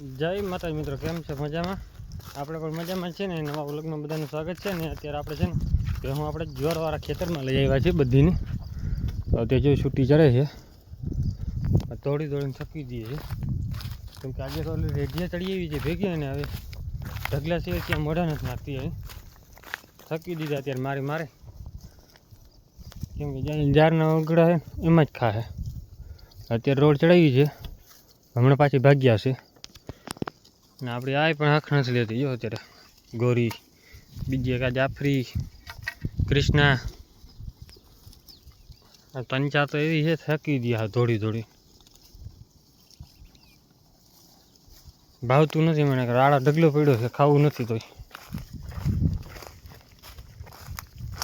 જય માતાજી મિત્રો, કેમ છે? મજામાં? આપણે પણ મજામાં છે ને નવા વ્લોગમાં બધાનું સ્વાગત છે ને અત્યારે આપણે છે ને, કે હું આપણે જ્વારવાળા ખેતરમાં લઈ આવ્યા છીએ બધીની. તો જો છૂટી ચડે છે. દોડી દોડીને થકી દઈએ છીએ. કેમ કે આજે તો રેડિયા ચડી આવી છે, ભેગી, અને હવે ઢગલા સિવાય ત્યાં મોઢા નથી નાખતી અહીં થકી દીધા અત્યારે મારી મારે. કેમ કે જારના ઉગડા એમાં જ ખાશે અત્યારે રોડ ચડાવી છે. હમણાં પાછી ભાગ્યા છે. ને આપણી આય પણ આંખ નથી લેતી, જો અત્યારે. ગોરી, બીજી એક આ જાફરી, કૃષ્ણા. આ તંચા તો એવી છે, થકી ગયા ધોળી ધોળી. ભાવતું નથી મને રાડા ઢગલો પડ્યો છે, ખાવું નથી તોય.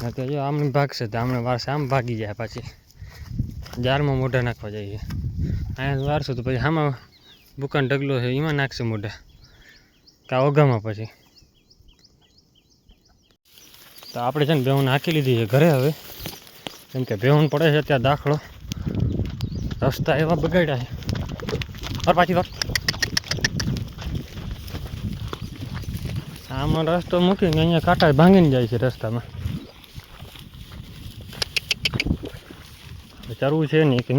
અત્યારે જો આમને ભાગશે તો આમને વારસે આમ ભાગી જાય પાછી. જારમાં મોઢા નાખવા છે. અહીંયા વારસો તો પછી આમાં બુકાન ઢગલો છે, એમાં નાખશે મોઢા. કા ઓગામાં પછી. તો આપણે છે ને બેહું નાખી લીધી છે ઘરે હવે. કેમ કે બેહુન પડે છે ત્યાં દાખલો. રસ્તા એવા બગાડ્યા છે. ઓર પાછી વાર. આમાં રસ્તો મૂકીને અહીંયા કાંટા ભાંગીને જાય છે રસ્તામાં. ચરવું છે નહીં કે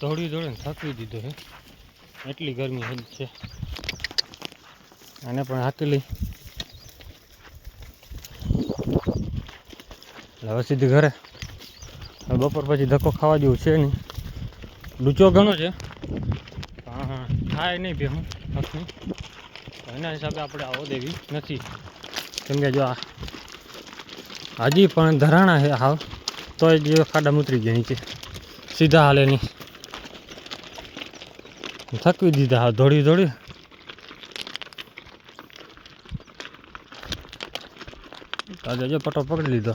દોડી દોડીને થાકી દીધું છે. એટલી ગરમી છે. આને પણ હાકી લઈ. હવે સીધી ઘરે. હવે બપોર પછી ધક્કો ખાવા જેવું છે નહીં. લૂચો ઘણો છે. હા હા. થાય નહીં ભેહું હકની તો એના હિસાબે આપણે આવો દેવી નથી. કેમ કે જો આ હજી પણ ધરાણા છે હાવ તોય જ ખાડા ઉતરી ગયા નીચે. સીધા હાલે નહીં. થકવી દીધા હા દોડી દોડી આજે જો પટો પકડી લીધો.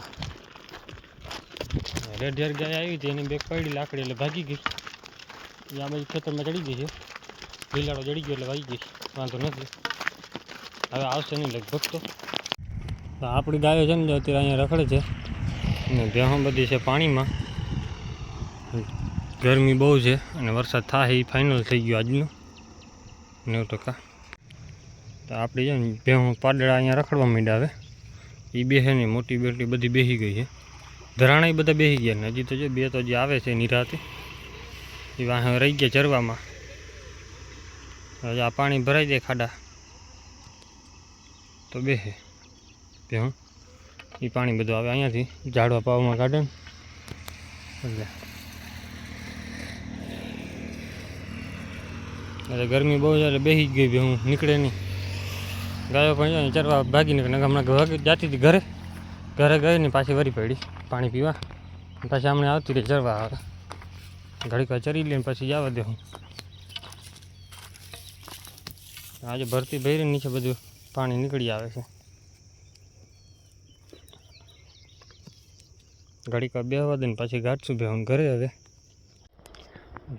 રેડ ઢેર ગાય આવી હતી, એની બેગ પડી, લાકડી એટલે ભાગી ગઈ. એ આ બાજુ ખેતરમાં ચડી ગઈ છે. લીલાડો ચડી ગયો એટલે ભાગી ગઈ. વાંધો નથી. હવે આવશે નહીં લગભગ તો. આપણી ગાયો છે ને અત્યારે અહીંયા રખડે છે. અને ભેહો બધી છે પાણીમાં. ગરમી બહુ છે અને વરસાદ થાય એ ફાઇનલ થઈ ગયો આજનો. નેવું ટકા તો આપણી છે ને ભેહું પાડડા અહીંયા રખડવા માંડ્યા હવે. એ બેસે નહીં મોટી બેટી બધી બેસી ગઈ છે. ધરાણા બધા બેસી ગયા ને હજી તો જો બે તો જે આવે છે નિરાતે. એ વાહ રહી ગયા ચરવામાં આ પાણી ભરાઈ જાય ખાડા. તો બેસે ભેહું એ પાણી બધું આવે અહીંયાથી ઝાડવા પાવામાં ને. એટલે એટલે ગરમી બહુ છે એટલે બેસી જ ગઈ હું. નીકળે નહીં. ગાયો પણ ચરવા ભાગી નીકળે. હમણાં જાતી હતી ઘરે. ઘરે ગઈ ને પાછી વરી પડી, પાણી પીવા. પાછી હમણાં આવતી રહી ચરવા આવે ઘડીક ચરી લઈને પછી જવા દે હું આજે ભરતી ભરી નીચે બધું પાણી નીકળી આવે છે. ઘડીક બેહવા દે ને પછી ગાંઠશું બેહું ઘરે હવે.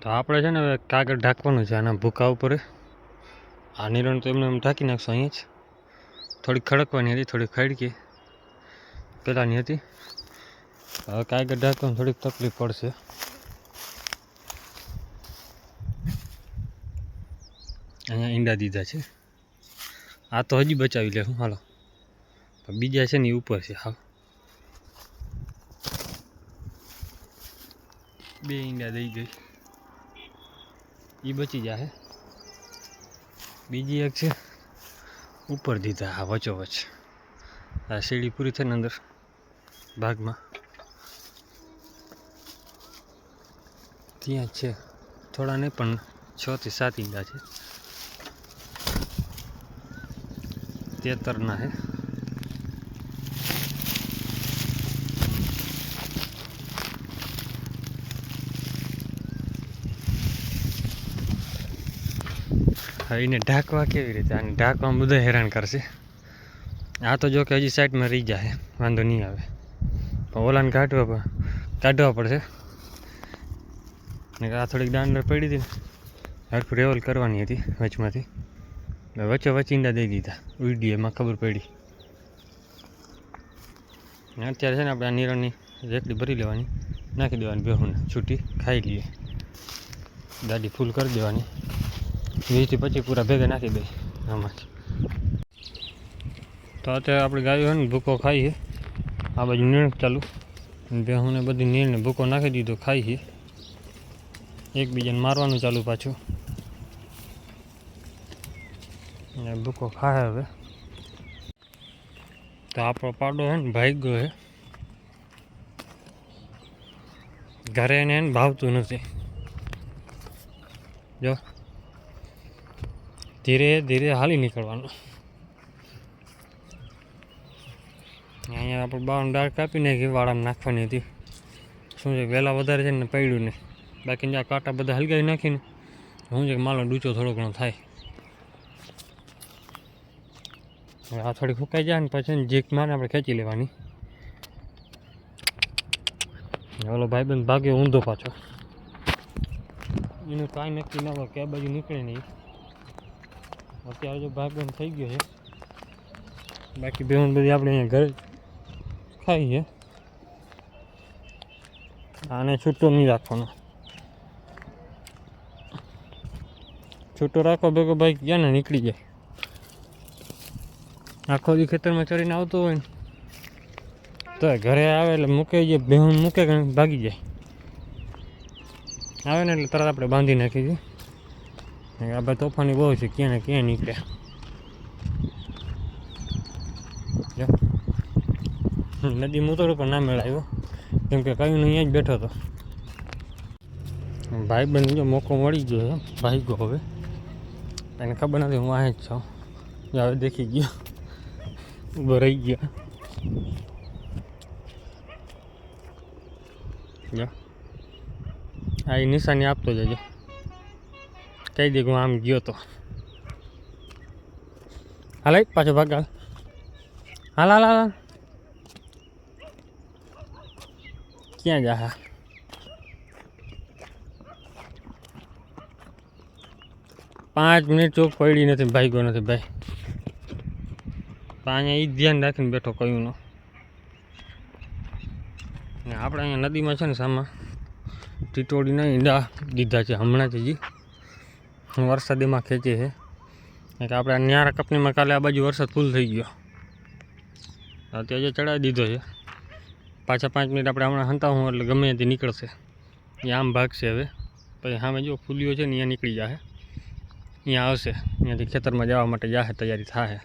તો આપણે છે ને હવે કાગળ ઢાંકવાનું છે આના ભૂકા ઉપર. આ નિરણ તો એમને એમ ઢાંકી નાખશું અહીંયા જ. થોડીક ખડકવાની હતી, થોડીક ખડકી. પેલાની હતી. હવે કાંઈ ગઢા તો થોડીક તકલીફ પડશે. અહીંયા ઈંડા દીધા છે. આ તો હજી બચાવી લેવું હાલો. બીજા છે ને એ ઉપર છે હા બે ઈંડા દઈ ગઈ. એ બચી જશે બીજી એક છે. ઉપર દીધા હા વચોવચ આ સીડી પૂરી થઈને અંદર, ભાગમાં. ત્યાં છે. થોડા નહીં, પણ છ થી સાત ઈંડા છે. તેતરના છે એને ઢાંકવા કેવી રીતે? આને ઢાંકવામાં બધા હેરાન કરશે. આ તો જો કે હજી સાઈડમાં રહી જાય વાંધો નહીં આવે. પણ ઓલાને કાઢવા પણ કાઢવા પડશે. ને આ થોડીક દાંડર પડી હતી ને, હરખું રેવલ કરવાની હતી વચમાંથી. વચ્ચે વચ્ચે ઈંડા દઈ દીધા. ઉડી એમાં ખબર પડી. અત્યારે છે ને આપણે આ નિરણની રેકડી ભરી લેવાની. નાખી દેવાની બેહુને છૂટી, ખાઈ લઈએ. દાદી ફૂલ કરી દેવાની. વીસથી પચીસ પૂરા ભેગા નાખી દઈ આમાં. તો અત્યારે આપણે ગાયો હોય ને ભૂકો ખાઈએ આ બાજુ નીણ ચાલુ. બેહુને બધી નીણને ભૂકો નાખી દીધો ખાઈએ એકબીજાને મારવાનું ચાલુ પાછું. ને ભૂકો ખાય હવે. તો આપણો પાડો હે ને ભાગ્યો હે ઘરે એને ભાવતું નથી. જો. ધીરે ધીરે હાલી નીકળવાનું. અહીંયા આપણે બાવન ડાળ કાપી નાખી, વાળામાં નાખવાની હતી. શું છે વહેલા વધારે છે ને પડ્યું ને. બાકી જ્યાં કાંટા બધા હલગાવી નાખીને, શું છે માલો ડૂચો થોડો ઘણો થાય. આ થોડી ફૂંકાઈ જાય ને પછી જીક મારે આપણે ખેંચી લેવાની. ચાલો ભાઈબંધ ભાગ્યો ઊંધો પાછો. એનું કાંઈ નક્કી ન હોય, કે બાજુ નીકળે નહીં. અત્યારે જો ભાઈબંધ થઈ ગયો છે. બાકી બહેન બધી આપણે અહીંયા ઘરે જ ખાઈએ. આને છૂટો નહીં રાખવાનો. છૂટો રાખો ભેગો ભાઈ ક્યાં ને નીકળી જાય? આખો દી ખેતરમાં ચડીને આવતો હોય ને, તો ઘરે આવે એટલે મૂકે જે બેહું મૂકે ભાગી જાય. આવે ને એટલે તરત આપણે બાંધી નાખી દઈએ આ તોફાની બહુ છે, ક્યાં ને ક્યાં નીકળે. નદી મૂતર પણ ના મેળાયો કેમ કે કયું અહીંયા જ બેઠો હતો. ભાઈ બંધ જો મોકો મળી ગયો ભાઈ ગયો હવે. એને ખબર નથી, હું અહીં જ છું. હવે દેખી ગયો. ઊભો રહી ગયા. આ નિશાની આપતો જજો. કહી દે હું આમ ગયો તો હાલ પાછો ભાગ હાલ હાલ હાલ હાલ ક્યાં જા હા પાંચ મિનિટ ચોક પડી નથી ભાગ્યો નથી ભાઈ અહીંયા એ ધ્યાન રાખીને બેઠો કયું નો ને આપણે અહીંયા નદીમાં છે ને સામા ટીટોડીના ઈંડા દીધા છે હમણાં જ હજી વરસાદીમાં ખેંચે છે. કે આપણે ન્યારા કંપનીમાં કાલે આ બાજુ વરસાદ ફૂલ થઈ ગયો. અત્યારે જે ચડાવી દીધો છે. પાછા પાંચ મિનિટ આપણે હમણાં હંતા હું એટલે ગમે ત્યાંથી નીકળશે. એ આમ ભાગશે હવે. પછી સામે જો ફૂલ્યો છે ને, અહીંયા નીકળી જશે અહીંયા આવશે. અહીંયાથી ખેતરમાં જવા માટે જાહે, તૈયારી થશે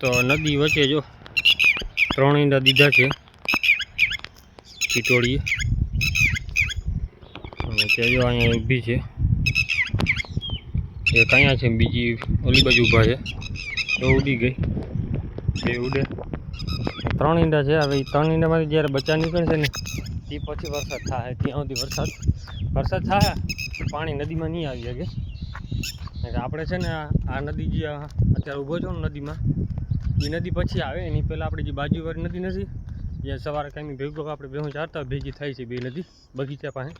તો નદી વચ્ચે જો ત્રણ ઈંડા દીધા છે. ચીટોળીએ ત્યાં જો અહીંયા ઊભી છે. એક અહીંયા છે બીજી ઓલી બાજુ ઊભા છે. એ ઉડી ગઈ. બે ઉડે. ત્રણ ઈંડા છે. હવે એ ત્રણ ઈંડામાંથી જ્યારે બચ્ચા નીકળશે ને એ પછી વરસાદ થાય. ત્યાં સુધી વરસાદ વરસાદ થાય, પાણી નદીમાં નહીં આવી શકે. કે આપણે છે ને આ નદી જે અત્યારે ઊભો છો ને નદીમાં એ નદી પછી આવે. એની પહેલાં આપણે જે બાજુવાળી નદી નથી, જ્યાં સવારે કાંઈ ભેગો આપણે ભેગું ચારતા ભેગી થાય છે બે નદી બગીચા પાસે.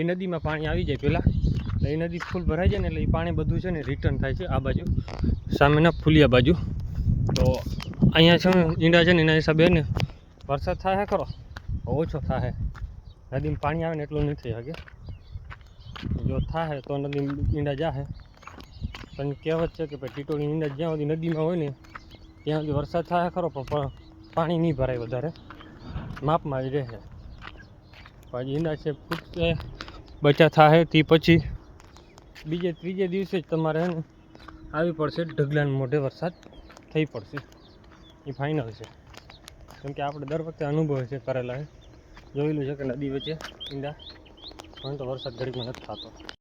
એ નદીમાં પાણી આવી જાય પહેલાં. એટલે એ નદી ફૂલ ભરાઈ જાય ને એટલે એ પાણી બધું છે ને રિટર્ન થાય છે આ બાજુ. સામેના ફૂલિયા બાજુ. તો અહીંયા છે ને ઈંડા છે ને એના હિસાબે ને વરસાદ થાય ખરો? ઓછો થાય નદીમાં પાણી આવે ને એટલું નહીં હગે. જો થાય તો નદી ઈંડા જાહે. પણ કહેવત છે કે ભાઈ ટીટોળી ઈંડા જ્યાં સુધી નદીમાં હોય ને ત્યાં સુધી વરસાદ થાય ખરો, પણ પાણી નહીં ભરાય વધારે. માપમાં જ રહે. પછી ઈંડા છે, ફૂટશે બચા થાય તે પછી બીજે ત્રીજે દિવસે જ તમારે આવી પડશે ઢગલાને મોઢે વરસાદ થઈ પડશે. એ ફાઇનલ છે. કેમ કે આપણે દર વખતે અનુભવ છે કરેલા જોયેલું છે કે નદી વચ્ચે ઈંડા, પણ તો વરસાદ ઘડીમાં નથી થતો.